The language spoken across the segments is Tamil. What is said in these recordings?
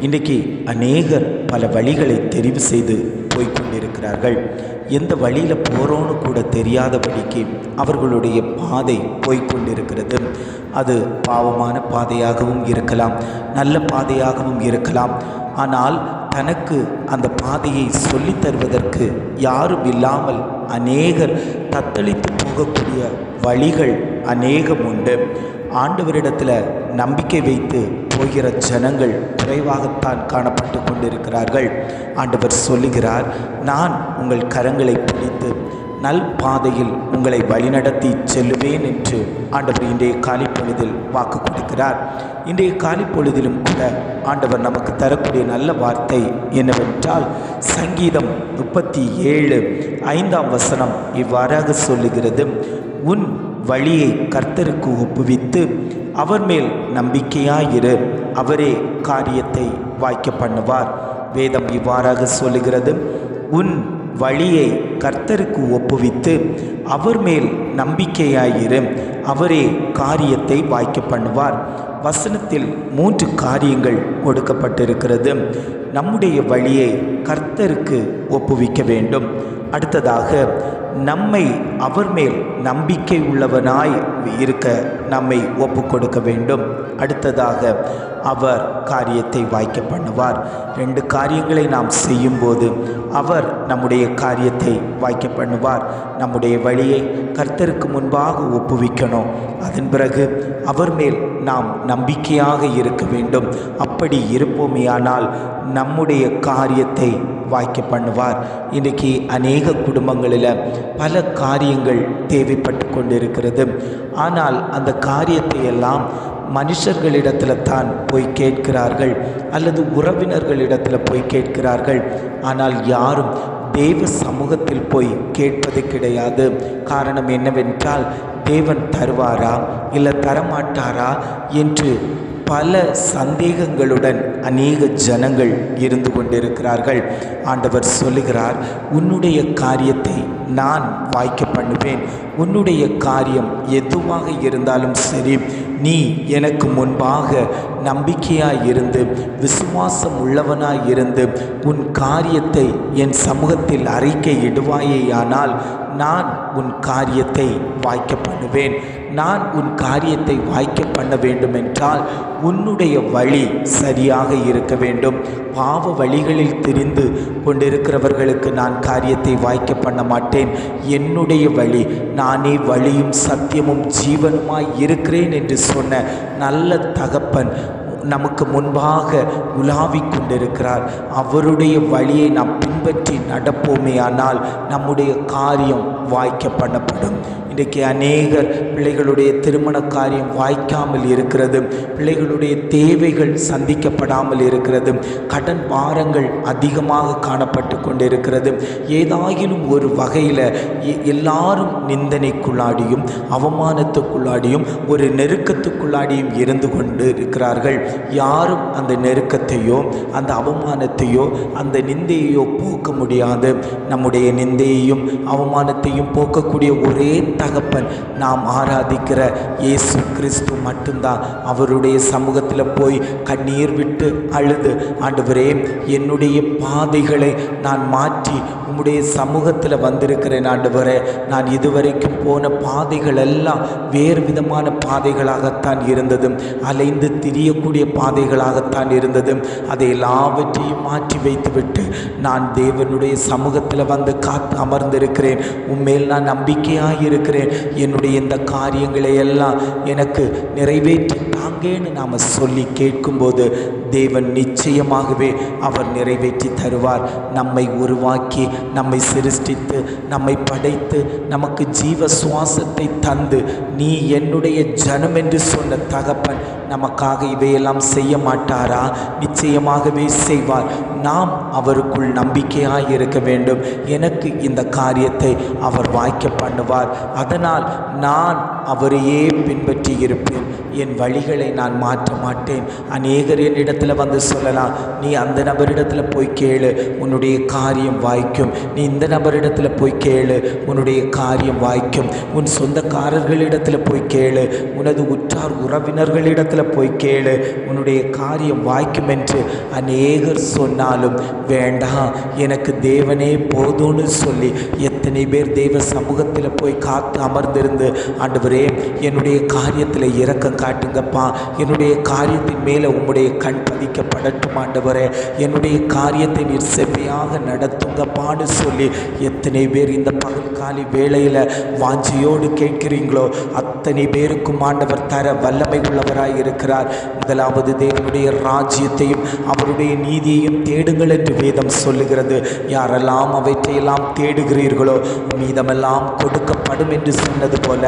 இன்றைக்கு அநேகர் பல வழிகளை தெரிவு செய்து போய்கொண்டிருக்கிறார்கள் எந்த வழியில் போகிறோன்னு கூட தெரியாதபடிக்கு அவர்களுடைய பாதை போய்க்கொண்டிருக்கிறது. அது பாவமான பாதையாகவும் இருக்கலாம் நல்ல பாதையாகவும் இருக்கலாம். ஆனால் தனக்கு அந்த பாதையை சொல்லித் தருவதற்கு யாரும் இல்லாமல் அநேகர் தத்தளித்து போகக்கூடிய வழிகள் அநேகம் உண்டு ஆண்டவரிடத்தில் நம்பிக்கை வைத்து போகிற ஜனங்கள் குறைவாகத்தான் காணப்பட்டு கொண்டிருக்கிறார்கள். ஆண்டவர் சொல்லுகிறார் நான் உங்கள் கரங்களை பிடித்து நல் பாதையில் உங்களை வழிநடத்தி செல்லுவேன் என்று ஆண்டவர் இன்றைய காலை பொழுதில் வாக்கு கொடுக்கிறார். இன்றைய காலை பொழுதிலும் கூட ஆண்டவர் நமக்கு தரக்கூடிய நல்ல வார்த்தை என்னவென்றால் சங்கீதம் முப்பத்தி ஏழு ஐந்தாம் வசனம் இவ்வாறாக சொல்லுகிறது. உன் வழியை கர்த்தருக்கு ஒப்புவித்து அவர் மேல் நம்பிக்கையாயிரு அவரே காரியத்தை வாய்க்க பண்ணுவார். வேதம் இவ்வாறாக சொல்லுகிறது. உன் வழியை கர்த்தருக்கு ஒப்புவித்து அவர் மேல் நம்பிக்கையாயிரு. அவரே காரியத்தை வாய்க்க பண்ணுவார். வசனத்தில் மூன்று காரியங்கள் கொடுக்கப்பட்டிருக்கிறது. நம்முடைய வழியை கர்த்தருக்கு ஒப்புவிக்க வேண்டும். அடுத்ததாக நம்மை அவர் மேல் நம்பிக்கை உள்ளவனாய் இருக்க நம்மை ஒப்பு கொடுக்க வேண்டும். அடுத்ததாக அவர் காரியத்தை வாய்க்க பண்ணுவார். ரெண்டு காரியங்களை நாம் செய்யும்போது அவர் நம்முடைய காரியத்தை வாய்க்க பண்ணுவார். நம்முடைய வழியை கர்த்தருக்கு முன்பாக ஒப்புவிக்கணும். அதன் பிறகு அவர் மேல் நாம் நம்பிக்கையாக இருக்க வேண்டும். அப்படி இருப்போமேயானால் நம்முடைய காரியத்தை வாய்க்க பண்ணுவார். இன்றைக்கி அநேக குடும்பங்களில் பல காரியங்கள் தேவைப்பட்டு கொண்டிருக்கிறது. ஆனால் அந்த காரியத்தை எல்லாம் மனுஷர்களிடத்தில் தான் போய் கேட்கிறார்கள். அல்லது உறவினர்களிடத்தில் போய் கேட்கிறார்கள். ஆனால் யாரும் தேவ சமூகத்தில் போய் கேட்பது கிடையாது. காரணம் என்னவென்றால் தேவன் தருவாரா? இல்லை தரமாட்டாரா? என்று பல சந்தேகங்களுடன் அநேக ஜனங்கள் இருந்து கொண்டிருக்கிறார்கள். ஆண்டவர் சொல்லுகிறார் உன்னுடைய காரியத்தை நான் வாய்க்க பண்ணுவேன். உன்னுடைய காரியம் எதுவாக இருந்தாலும் சரி நீ எனக்கு முன்பாக நம்பிக்கையாக இருந்து விசுவாசம் உள்ளவனாய் இருந்து உன் காரியத்தை என் சமூகத்தில் அறிக்கை இடுவாயேயானால் நான் உன் காரியத்தை வாய்க்க பண்ணுவேன். நான் உன் காரியத்தை வாய்க்க பண்ண வேண்டுமென்றால் உன்னுடைய வழி சரியாக இருக்க வேண்டும். பாவ வழிகளில் திரிந்து கொண்டிருக்கிறவர்களுக்கு நான் காரியத்தை வாய்க்க பண்ண மாட்டேன். என்னுடைய வழி. நானே வழியும் சத்தியமும் ஜீவனுமாய் இருக்கிறேன் என்று சொன்ன நல்ல தகப்பன் நமக்கு முன்பாக உலாவிக் கொண்டிருக்கிறார். அவருடைய வழியை நாம் பின்பற்றி நடப்போமே ஆனால் நம்முடைய காரியம் வாய்க்க பண்ணப்படும் இன்றைக்கு அநேகர் பிள்ளைகளுடைய திருமண காரியம் வாய்க்காமல் இருக்கிறது. பிள்ளைகளுடைய தேவைகள் சந்திக்கப்படாமல் இருக்கிறது. கடன் பாரங்கள் அதிகமாக காணப்பட்டு கொண்டிருக்கிறது. ஏதாயினும் ஒரு வகையில் எல்லாரும் நிந்தனைக்குள்ளாடியும் அவமானத்துக்குள்ளாடியும் ஒரு நெருக்கத்துக்குள்ளாடியும் இருந்து கொண்டு இருக்கிறார்கள். யாரும் அந்த நெருக்கத்தையோ அந்த அவமானத்தையோ அந்த நிந்தையையோ போக்க முடியாது. நம்முடைய நிந்தையையும் அவமானத்தையும் போக்கக்கூடிய ஒரே தகப்பன் நாம் ஆராதிக்கிற இயேசு கிறிஸ்து மட்டும்தான். அவருடைய சமூகத்தில் போய் கண்ணீர் விட்டு அழுது ஆண்டவரே என்னுடைய பாதைகளை நான் மாற்றி உம்முடைய சமூகத்தில் வந்திருக்கிறேன் ஆண்டவரே. நான் இதுவரைக்கும் போன பாதைகள் எல்லாம் வேறு விதமான பாதைகளாகத்தான் இருந்தது. அலைந்து திரியக்கூடிய பாதைகளாகத்தான் இருந்தது. அதை எல்லாவற்றையும் மாற்றி வைத்துவிட்டு நான் தேவனுடைய சமூகத்தில் வந்து காத்து அமர்ந்திருக்கிறேன். உண்மையில் நான் நம்பிக்கையாக இருக்கிறேன். என்னுடைய இந்த காரியங்களை எல்லாம் எனக்கு நிறைவேற்றி தாங்கேன்னு நாம் சொல்லி கேட்கும்போது தேவன் நிச்சயமாகவே அவர் நிறைவேற்றி தருவார். நம்மை உருவாக்கி நம்மை சிருஷ்டித்து நம்மை படைத்து நமக்கு ஜீவ சுவாசத்தை தந்து நீ என்னுடைய ஜனம் என்று சொன்ன தகப்பன் நமக்காக இவையெல்லாம் செய்ய மாட்டாரா? நிச்சயமாகவே செய்வார். நாம் அவருக்குள் நம்பிக்கையாக இருக்க வேண்டும். எனக்கு இந்த காரியத்தை அவர் வாய்க்க பண்ணுவார். அதனால் நான் அவரையே பின்பற்றி இருப்பேன் என் வழிகளை நான் மாற்ற மாட்டேன். அநேகர் என்னிடத்தில் வந்து சொல்லலாம் நீ அந்த நபரிடத்தில் போய் கேளு உன்னுடைய காரியம் வாய்க்கும். நீ இந்த நபரிடத்தில் போய் கேளு உன்னுடைய காரியம் வாய்க்கும். உன் சொந்தக்காரர்களிடத்தில் போய் கேளு உனது உற்றார் உறவினர்களிடத்தில் போய் கேளு உன்னுடைய காரியம் வாய்க்கும் என்று அநேகர் சொன்னாலும் வேண்டாம் எனக்கு தேவனே போதும்னு சொல்லி எத்தனை பேர் தேவ சமூகத்தில் போய் காத்து அமர்ந்திருந்து ஆண்டவரே என்னுடைய காரியத்தில் இரக்கம் காட்டுங்கப்பா. என்னுடைய காரியத்தின் மேலே உம்முடைய கண் பதிக்கப்படட்டும் ஆண்டவரே. என்னுடைய காரியத்தை நீர் செவ்வையாக நடத்துங்கப்பான்னு சொல்லி எத்தனை பேர் இந்த பகல் காலி வேளையில் வாஞ்சியோடு கேட்கிறீங்களோ அத்தனை பேருக்கும் ஆண்டவர் தர வல்லமை உள்ளவராய் இருக்கிறார். முதலாவது தேவனுடைய ராஜ்யத்தையும் அவருடைய நீதியையும் தேடுங்கள் என்று வேதம் சொல்லுகிறது. யாரெல்லாம் அவற்றையெல்லாம் தேடுகிறீர்களோ மீதமெல்லாம் கொடுக்கப்படும் என்று சொன்னது போல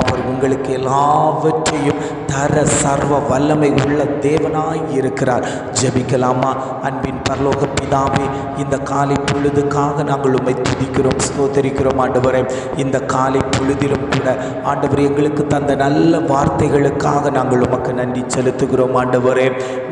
அவர் உங்களுக்கு எல்லாவற்றையும் தர சர்வ வல்லமை உள்ள தேவனாய் இருக்கிறார். ஜெபிக்கலாமா? அன்பின் பரலோக பிதாவே இந்த காலை பொழுதுக்காக நாங்கள் உண்மை துதிக்கிறோம் ஸ்தோத்தரிக்கிறோம் ஆண்டவரே. இந்த காலை பொழுதிலும் கூட ஆண்டவர் எங்களுக்கு தந்த நல்ல வார்த்தைகளுக்காக நாங்கள் உமக்கு நன்றி செலுத்துகிறோம் ஆண்டவரே.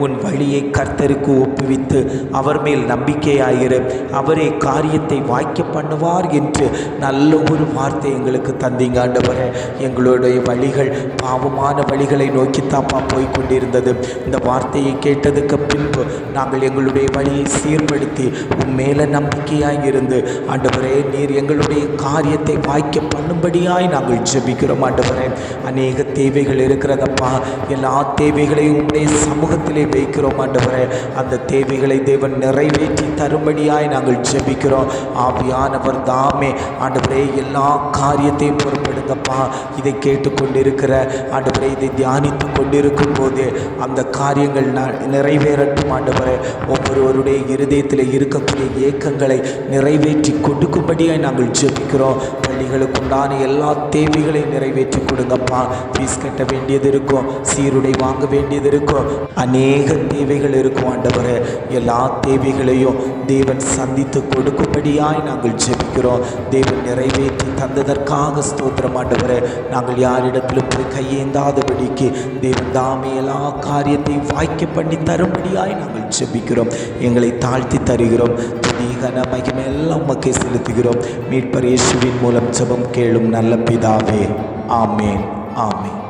உன் வழியை கர்த்தருக்கு ஒப்புவித்து அவர் மேல் நம்பிக்கையாயிரு. அவரே காரியத்தை வாய்க்க பண்ணுவார் என்று நல்ல ஒரு வார்த்தை எங்களுக்கு தந்தீங்க ஆண்டவரே. எங்களுடைய வழிகள் பாவமான வழிகளை நோக்கித்தாப்பா போய்கொண்டிருந்தது இந்த வார்த்தையை கேட்டதுக்கு பின்பு நாங்கள் எங்களுடைய வழியை சீர்படுத்தி உன் மேலே நம் நம்பிக்கையாய் இருந்து ஆண்டவரே நீர் எங்களுடைய காரியத்தை வாய்க்க பண்ணும்படியாய் நாங்கள் ஜெபிக்கிறோம் ஆண்டவரே. அநேக தேவைகள் இருக்கிறதப்பா எல்லா தேவைகளையும் உம்முடைய சமூகத்திலே வைக்கிறோம் ஆண்டவரே. அந்த தேவைகளை தேவன் நிறைவேற்றி தரும்படியாய் நாங்கள் ஜெபிக்கிறோம். ஆவியானவர் தாமே ஆண்டவரே எல்லா காரியத்தையும் பொறுப்பெடுங்கப்பா இதை கேட்டுக்கொண்டிருக்கிற ஆண்டவரே இதை தியானித்து கொண்டிருக்கும் போது அந்த காரியங்கள் நிறைவேறட்டும் ஆண்டவரே. ஒவ்வொருவருடைய இருதயத்தில் இருக்கக்கூடிய ஏக்கங்கள் நிறைவேற்றி கொடுக்கும்படியாய் நாங்கள் ஜெபிக்கிறோம். பள்ளிகளுக்குண்டான எல்லா தேவைகளையும் நிறைவேற்றி கொடுங்கப்பா. ஃபீஸ் கட்ட வேண்டியது இருக்கும். சீருடை வாங்க வேண்டியது இருக்கும். அநேக தேவைகள் இருக்கும் ஆண்டவர். எல்லா தேவைகளையும் தேவன் சந்தித்து கொடுக்கும்படியாய் நாங்கள் ஜெபிக்கிறோம். தேவன் நிறைவேற்றி தந்ததற்காக ஸ்தோத்திரம் ஆண்டவர். நாங்கள் யாரிடத்திலும் போய் கையேந்தாதபடிக்கு தேவன் தாமே எல்லா காரியத்தையும் வாய்க்க பண்ணி தரும்படியாய் நாங்கள் ஜெபிக்கிறோம். எங்களை தாழ்த்தி தருகிறோம். துதிகன மகிமை எல்லாம் உமக்கே செலுத்துகிறோம். மீட்பர் இயேசுவின் மூலம் ஜபம் கேளும் நல்ல பிதாவே. ஆமேன். ஆமேன்.